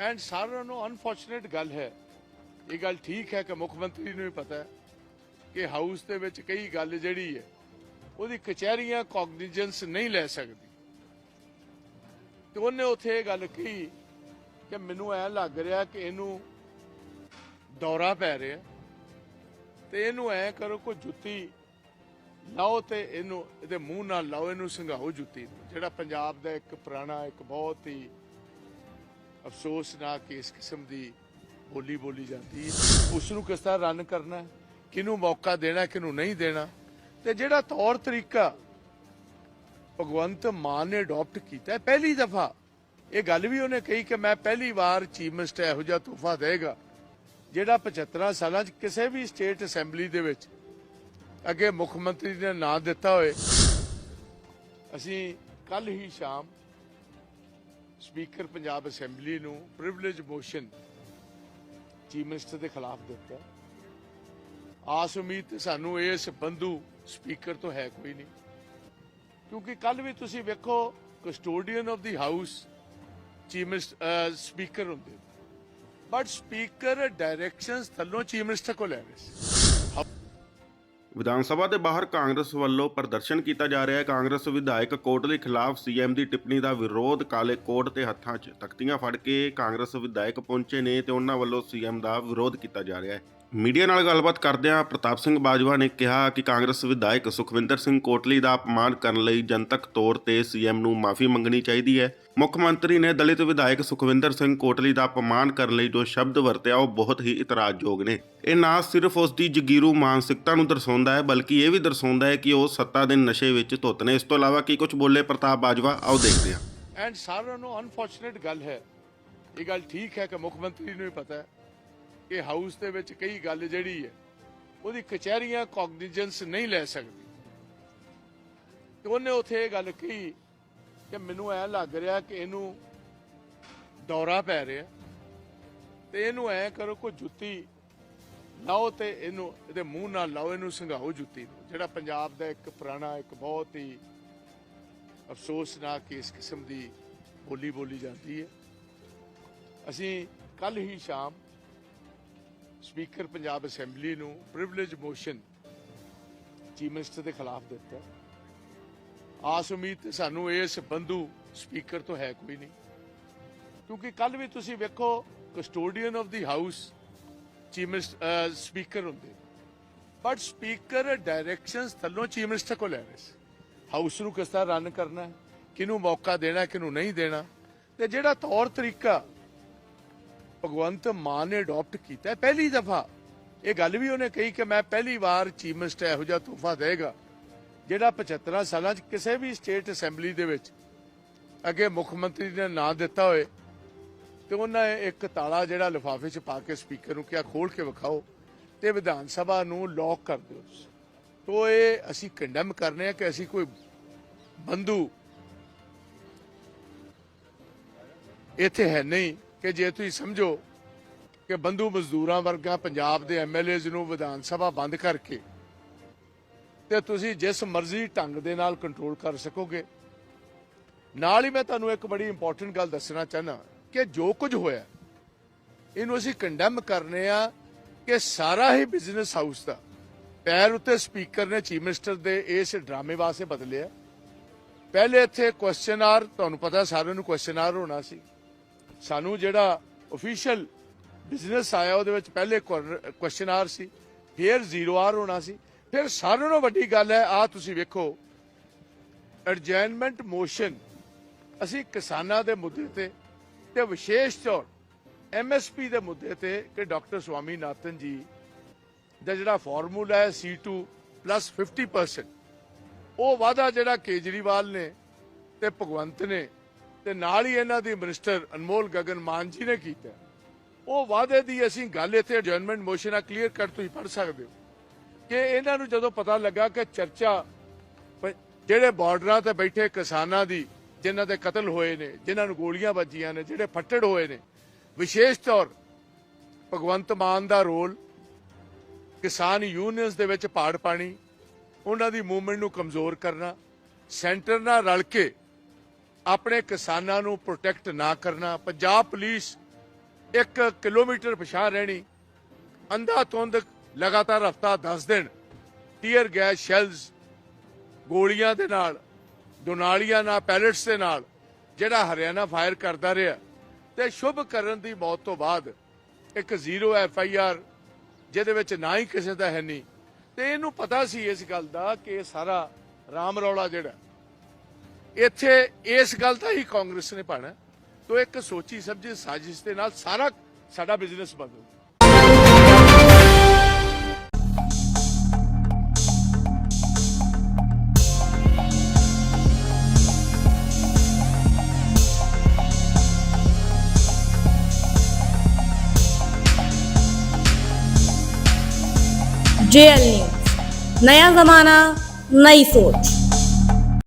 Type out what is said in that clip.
And ਸਾਰਿਆਂ ਨੂੰ unfortunate ਗੱਲ ਹੈ ਇਹ ਗੱਲ ਠੀਕ ਹੈ ਕਿ ਮੁੱਖ ਮੰਤਰੀ ਨੂੰ ਵੀ ਪਤਾ ਹੈ ਕਿ ਹਾਊਸ ਦੇ ਵਿੱਚ ਕਈ ਗੱਲ ਜਿਹੜੀ ਹੈ, ਉਹਦੀ ਕਚਹਿਰੀਆਂ ਕੌਗਨੀਜੈਂਸ ਨਹੀਂ ਲੈ ਸਕਦੀ ਤੇ ਉਹਨੇ ਉੱਥੇ ਇਹ ਗੱਲ ਕਹੀ ਕਿ ਮੈਨੂੰ ਐ ਲੱਗ ਰਿਹਾ ਕਿ ਇਹਨੂੰ ਦੌਰਾ ਪੈ ਰਿਹਾ ਤੇ ਇਹਨੂੰ ਐ ਕਰੋ ਕੋਈ ਜੁੱਤੀ ਲਾਓ ਤੇ ਇਹਨੂੰ, ਇਹਦੇ ਮੂੰਹ ਨਾਲ ਲਾਓ, ਇਹਨੂੰ ਸੰਘਾਓ ਜੁੱਤੀ ਨੂੰ। ਜਿਹੜਾ ਪੰਜਾਬ ਦਾ ਇੱਕ ਪੁਰਾਣਾ, ਇੱਕ ਬਹੁਤ ਹੀ ਅਫਸੋਸਨਾਕ ਇਸ ਕਿਸਮ ਦੀ ਬੋਲੀ ਬੋਲੀ ਜਾਂਦੀ ਹੈ। ਉਸ ਨੂੰ ਕਿਸ ਤਰ੍ਹਾਂ ਰਨ ਕਰਨਾ ਕਿਹਨੂੰ ਮੌਕਾ ਦੇਣਾ ਕਿਹਨੂੰ ਨਹੀਂ ਦੇਣਾ? ਤੇ ਜਿਹੜਾ ਤੌਰ ਤਰੀਕਾ ਭਗਵੰਤ ਮਾਨ ਨੇ ਅਡਾਪਟ ਕੀਤਾ ਪਹਿਲੀ ਦਫਾ ਇਹ ਗੱਲ ਵੀ ਉਹਨੇ ਕਹੀ ਕਿ ਮੈਂ ਪਹਿਲੀ ਵਾਰ ਚੀਫ ਮਿਨਿਸਟਰ ਇਹੋ ਜਿਹਾ ਤੋਹਫਾ ਦੇਗਾ, ਜਿਹੜਾ 75 ਸਾਲਾਂ 'ਚ ਕਿਸੇ ਵੀ ਸਟੇਟ ਅਸੈਂਬਲੀ ਦੇ ਵਿੱਚ ਅੱਗੇ ਮੁੱਖ ਮੰਤਰੀ ਨੇ ਨਾਂ ਦਿੱਤਾ ਹੋਏ। ਅਸੀਂ ਕੱਲ ਹੀ ਸ਼ਾਮ ਸਪੀਕਰ ਪੰਜਾਬ ਅਸੈਂਬਲੀ ਨੂੰ ਪ੍ਰਿਵਿਲੇਜ ਮੋਸ਼ਨ ਚੀਫ ਮਿਨਿਸਟਰ ਦੇ ਖਿਲਾਫ ਦਿੱਤਾ। ਆਸ ਉਮੀਦ ਤੇ ਸਾਨੂੰ ਇਸ ਬੰਧੂ ਸਪੀਕਰ ਤੋਂ ਹੈ ਕੋਈ ਨਹੀਂ। ਕਿਉਂਕਿ ਕੱਲ ਵੀ ਤੁਸੀਂ ਵੇਖੋ custodian of the house chief minister speaker ਹੁੰਦੇ ਬਟ ਸਪੀਕਰ ਡਾਇਰੈਕਸ਼ਨਸ ਥੱਲੋਂ ਚੀਫ ਮਿਨਿਸਟਰ ਕੋਲ ਲੈ ਰਹੇ ਸੀ ਵਿਧਾਨ ਸਭਾ ਦੇ ਬਾਹਰ ਕਾਂਗਰਸ ਵੱਲੋਂ ਪ੍ਰਦਰਸ਼ਨ ਕੀਤਾ ਜਾ ਰਿਹਾ ਹੈ। ਕਾਂਗਰਸ ਵਿਧਾਇਕ ਕੋਟ ਦੇ ਖਿਲਾਫ ਸੀਐਮ ਦੀ ਟਿੱਪਣੀ ਦਾ ਵਿਰੋਧ ਕਾਲੇ ਕੋਟ ਤੇ ਹੱਥਾਂ 'ਚ। ਤਖਤੀਆਂ ਫੜ ਕੇ ਕਾਂਗਰਸ ਵਿਧਾਇਕ ਪਹੁੰਚੇ ਨੇ ਤੇ ਉਹਨਾਂ ਵੱਲੋਂ ਸੀਐਮ ਦਾ ਵਿਰੋਧ ਕੀਤਾ ਜਾ ਰਿਹਾ ਹੈ। ਮੀਡੀਆ ਨਾਲ ਗੱਲਬਾਤ ਕਰਦਿਆਂ ਪ੍ਰਤਾਪ ਸਿੰਘ ਬਾਜਵਾ ਨੇ ਕਿਹਾ ਕਿ ਕਾਂਗਰਸ ਵਿਧਾਇਕ ਸੁਖਵਿੰਦਰ ਸਿੰਘ ਕੋਟਲੀ ਦਾ ਅਪਮਾਨ ਕਰਨ ਲਈ ਜਨਤਕ ਤੌਰ ਤੇ ਸੀਐਮ ਨੂੰ ਮਾਫੀ ਮੰਗਣੀ ਚਾਹੀਦੀ ਹੈ। ਮੁੱਖ ਮੰਤਰੀ ਨੇ ਦਲਿਤ ਵਿਧਾਇਕ ਸੁਖਵਿੰਦਰ ਸਿੰਘ ਕੋਟਲੀ ਦਾ ਅਪਮਾਨ ਕਰਨ ਲਈ ਜੋ ਸ਼ਬਦ ਵਰਤਿਆ, ਉਹ ਬਹੁਤ ਹੀ ਇਤਰਾਜ਼ਯੋਗ ਨੇ। ਇਹ ਨਾ ਸਿਰਫ ਉਸ ਦੀ ਜਗੀਰੂ ਮਾਨਸਿਕਤਾ ਨੂੰ ਦਰਸਾਉਂਦਾ ਹੈ, ਬਲਕਿ ਇਹ ਵੀ ਦਰਸਾਉਂਦਾ ਹੈ ਕਿ ਉਹ ਸੱਤਾ ਦੇ ਨਸ਼ੇ ਵਿੱਚ ਧੁੱਤ ਨੇ। ਇਸ ਤੋਂ ਇਲਾਵਾ ਕੀ ਕੁਝ ਬੋਲੇ ਪ੍ਰਤਾਪ ਬਾਜਵਾ, ਆਓ ਦੇਖਦੇ ਹਾਂ। ਐਂਡ ਸਾਰਿਆਂ ਨੂੰ ਅਨਫੋਰਚੂਨੇਟ ਗੱਲ ਹੈ। ਇਹ ਗੱਲ ਠੀਕ ਹੈ ਕਿ ਮੁੱਖ ਮੰਤਰੀ ਨੂੰ ਵੀ ਪਤਾ ਹੈ। ਕਿ ਹਾਊਸ ਦੇ ਵਿੱਚ ਕਈ ਗੱਲ ਜਿਹੜੀ ਹੈ, ਉਹਦੀ ਕਚਹਿਰੀਆਂ ਕੌਗਨੀਜੈਂਸ ਨਹੀਂ ਲੈ ਸਕਦੀ। ਤੇ ਉਹਨੇ ਉੱਥੇ ਇਹ ਗੱਲ ਕਹੀ ਕਿ ਮੈਨੂੰ ਐ ਲੱਗ ਰਿਹਾ ਕਿ ਇਹਨੂੰ ਦੌਰਾ ਪੈ ਰਿਹਾ। ਤੇ ਇਹਨੂੰ ਐ ਕਰੋ ਕੋਈ ਜੁੱਤੀ ਲਾਓ ਤੇ ਇਹਨੂੰ, ਇਹਦੇ ਮੂੰਹ ਨਾਲ ਲਾਓ, ਇਹਨੂੰ ਸੰਘਾਓ ਜੁੱਤੀ ਨੂੰ, ਜਿਹੜਾ ਪੰਜਾਬ ਦਾ ਇੱਕ ਪੁਰਾਣਾ, ਇੱਕ ਬਹੁਤ ਹੀ ਅਫਸੋਸਨਾਕ ਇਸ ਕਿਸਮ ਦੀ ਬੋਲੀ ਬੋਲੀ ਜਾਂਦੀ ਹੈ। ਅਸੀਂ ਕੱਲ ਹੀ ਸ਼ਾਮ ਸਪੀਕਰ ਪੰਜਾਬ ਅਸੈਂਬਲੀ ਨੂੰ ਪ੍ਰਿਵਿਲੇਜ ਮੋਸ਼ਨ ਚੀਫ ਮਿਨਿਸਟਰ ਦੇ ਖਿਲਾਫ ਦਿੱਤਾ ਆਸ ਉਮੀਦ ਸਾਨੂੰ ਇਸ ਬੰਧੂ ਸਪੀਕਰ ਤੋਂ ਹੈ ਕੋਈ ਨਹੀਂ। ਕਿਉਂਕਿ ਕੱਲ ਵੀ ਤੁਸੀਂ ਵੇਖੋ custodian of the house chief speaker ਹੁੰਦੇ। ਬਟ ਸਪੀਕਰ ਡਾਇਰੈਕਸ਼ਨਸ ਥੱਲੋਂ ਚੀਫ ਮਿਨਿਸਟਰ ਕੋਲ ਲੈ ਰਹੇ ਸੀ। ਹਾਊਸ ਨੂੰ ਕਿਸ ਤਰ੍ਹਾਂ ਰਨ ਕਰਨਾ ਹੈ, ਕਿਹਨੂੰ ਮੌਕਾ ਦੇਣਾ ਕਿਹਨੂੰ ਨਹੀਂ ਦੇਣਾ। ਤੇ ਜਿਹੜਾ ਤੌਰ ਤਰੀਕਾ ਭਗਵੰਤ ਮਾਨ ਨੇ ਅਡਾਪਟ ਕੀਤਾ ਪਹਿਲੀ ਦਫਾ ਇਹ ਗੱਲ ਵੀ ਉਹਨੇ ਕਹੀ ਕਿ ਮੈਂ ਪਹਿਲੀ ਵਾਰ ਚੀਫ ਮਿਨਿਸਟਰ ਇਹੋ ਜਿਹਾ ਤੋਹਫਾ ਦੇਗਾ, ਜਿਹੜਾ 75 ਸਾਲਾਂ 'ਚ ਕਿਸੇ ਵੀ ਸਟੇਟ ਅਸੈਂਬਲੀ ਦੇ ਵਿੱਚ ਅੱਗੇ ਮੁੱਖ ਮੰਤਰੀ ਨੇ ਨਾਂ ਦਿੱਤਾ ਹੋਏ ਤੇ ਉਹਨਾਂ ਇੱਕ ਤਾਲਾ ਜਿਹੜਾ ਲਿਫਾਫੇ 'ਚ ਪਾ ਕੇ ਸਪੀਕਰ ਨੂੰ ਕਿਹਾ ਖੋਲ ਕੇ ਵਿਖਾਓ ਤੇ ਵਿਧਾਨ ਸਭਾ ਨੂੰ ਲੌਕ ਕਰ ਦਿਓ। ਤੋ ਇਹ ਅਸੀਂ ਕੰਡਮ ਕਰਨੇ ਆ ਕਿ ਅਸੀਂ ਕੋਈ ਬੰਧੂ ਇੱਥੇ ਹੈ ਨਹੀਂ। ਕਿ ਜੇ ਤੁਸੀਂ ਸਮਝੋ ਕਿ ਬੰਧੂ ਮਜ਼ਦੂਰਾਂ ਵਰਗਾ ਪੰਜਾਬ ਦੇ ਐਮਐਲਏਜ਼ ਨੂੰ ਵਿਧਾਨ ਸਭਾ ਬੰਦ ਕਰਕੇ ਤੇ ਤੁਸੀਂ ਜਿਸ ਮਰਜ਼ੀ ਢੰਗ ਦੇ ਨਾਲ ਕੰਟਰੋਲ ਕਰ ਸਕੋਗੇ। ਨਾਲ ਹੀ ਮੈਂ ਤੁਹਾਨੂੰ ਇੱਕ ਬੜੀ ਇੰਪੋਰਟੈਂਟ ਗੱਲ ਦੱਸਣਾ ਚਾਹਨਾ ਕਿ ਜੋ ਕੁਝ ਹੋਇਆ, ਇਹਨੂੰ ਅਸੀਂ ਕੰਡੈਮ ਕਰਨੇ ਆ ਕਿ ਸਾਰਾ ਹੀ ਬਿਜ਼ਨਸ ਹਾਊਸ ਦਾ ਪੈਰ ਉੱਤੇ ਸਪੀਕਰ ਨੇ ਚੀਫ ਮਿਨਿਸਟਰ ਦੇ ਇਸ ਡਰਾਮੇ ਵਾਸਤੇ ਬਦਲਿਆ। ਪਹਿਲੇ ਇੱਥੇ ਕੁਐਸਚਨ ਆਰ ਤੁਹਾਨੂੰ ਪਤਾ ਸਾਰਿਆਂ ਨੂੰ ਕੁਐਸਚਨ ਆਰ ਹੋਣਾ ਸੀ। ਸਾਨੂੰ ਜਿਹੜਾ ਅਫੀਸ਼ੀਅਲ ਬਿਜ਼ਨਸ ਆਇਆ ਉਹਦੇ ਵਿੱਚ ਪਹਿਲੇ ਕੁਐਸਚਨ ਆਰ ਸੀ, ਫਿਰ ਜ਼ੀਰੋ ਆਰ ਹੋਣਾ ਸੀ, ਫਿਰ ਸਾਰਿਆਂ ਨਾਲੋਂ ਵੱਡੀ ਗੱਲ ਹੈ ਆ ਤੁਸੀਂ ਵੇਖੋ ਅਡਜਰਨਮੈਂਟ ਮੋਸ਼ਨ ਅਸੀਂ ਕਿਸਾਨਾਂ ਦੇ ਮੁੱਦੇ ਤੇ ਤੇ ਵਿਸ਼ੇਸ਼ ਤੌਰ ਐਮਐਸਪੀ ਦੇ ਮੁੱਦੇ ਤੇ ਕਿ ਡਾਕਟਰ ਸਵਾਮੀਨਾਥਨ ਜੀ ਦਾ ਜਿਹੜਾ ਫਾਰਮੂਲਾ ਹੈ C2 50% ਉਹ ਵਾਅਦਾ ਜਿਹੜਾ ਕੇਜਰੀਵਾਲ ਨੇ ਤੇ ਭਗਵੰਤ ਨੇ ਤੇ ਨਾਲ ਹੀ ਇਹਨਾਂ ਦੀ ਮਿਨਿਸਟਰ ਅਨਮੋਲ ਗਗਨ ਮਾਨ ਜੀ ਨੇ ਕੀਤਾ। ਉਹ ਵਾਅਦੇ ਦੀ ਅਸੀਂ ਗੱਲ ਇੱਥੇ ਅਡਜਰਨਮੈਂਟ ਮੋਸ਼ਨ ਆ ਕਲੀਅਰ ਕੱਟ ਤੁਸੀਂ ਪੜ ਸਕਦੇ ਹੋ। ਕਿ ਇਹਨਾਂ ਨੂੰ ਜਦੋਂ ਪਤਾ ਲੱਗਾ ਕਿ ਚਰਚਾ ਜਿਹੜੇ ਬਾਰਡਰਾਂ ਤੇ ਬੈਠੇ ਕਿਸਾਨਾਂ ਦੀ, ਜਿਨ੍ਹਾਂ ਦੇ ਕਤਲ ਹੋਏ ਨੇ, ਜਿਨ੍ਹਾਂ ਨੂੰ ਗੋਲੀਆਂ ਵੱਜੀਆਂ ਨੇ, ਜਿਹੜੇ ਫੱਟੜ ਹੋਏ ਨੇ, ਵਿਸ਼ੇਸ਼ ਤੌਰ ਭਗਵੰਤ ਮਾਨ ਦਾ ਰੋਲ, ਕਿਸਾਨ ਯੂਨੀਅਨਸ ਦੇ ਵਿੱਚ ਪਾੜ ਪਾਣੀ, ਉਹਨਾਂ ਦੀ ਮੂਵਮੈਂਟ ਨੂੰ ਕਮਜ਼ੋਰ ਕਰਨਾ, ਸੈਂਟਰ ਨਾਲ ਰਲ ਕੇ ਆਪਣੇ ਕਿਸਾਨਾਂ ਨੂੰ ਪ੍ਰੋਟੈਕਟ ਨਾ ਕਰਨਾ, ਪੰਜਾਬ ਪੁਲਿਸ ਇੱਕ ਕਿਲੋਮੀਟਰ ਪਛਾਣ ਰਹਿਣੀ, ਅੰਧਾ ਤੁੰਦ ਲਗਾਤਾਰ ਹਫਤਾ 10 ਦਿਨ ਟੀਅਰ ਗੈਸ ਸ਼ੈਲਸ ਗੋਲੀਆਂ ਦੇ ਨਾਲ, ਦੁਨਾਲੀਆਂ ਨਾਲ ਪੈਲਟਸ ਦੇ ਨਾਲ, ਜਿਹੜਾ ਹਰਿਆਣਾ ਫਾਇਰ ਕਰਦਾ ਰਿਹਾ, ਤੇ ਸ਼ੁਭ ਕਰਨ ਦੀ ਮੌਤ ਤੋਂ ਬਾਅਦ ਇੱਕ ਜ਼ੀਰੋ ਐਫ ਆਈ ਆਰ ਜਿਹਦੇ ਵਿੱਚ ਨਾ ਹੀ ਕਿਸੇ ਦਾ ਹੈ ਨਹੀਂ। ਤੇ ਇਹਨੂੰ ਪਤਾ ਸੀ ਇਸ ਗੱਲ ਦਾ ਕਿ ਇਹ ਸਾਰਾ ਰਾਮ ਰੌਲਾ ਜਿਹੜਾ ਇੱਥੇ ਇਸ ਗੱਲ ਦਾ ਹੀ ਕਾਂਗਰਸ ਨੇ ਪਾਣਾ ਤੋ ਇੱਕ ਸੋਚੀ ਸਮਝੀ ਸਾਜ਼ਿਸ਼ ਦੇ ਨਾਲ ਸਾਰਾ ਸਾਡਾ ਬਿਜ਼ਨਸ ਬੰਦ ਹੋ ਗਿਆ। जेएल न्यूज नया जमाना नई सोच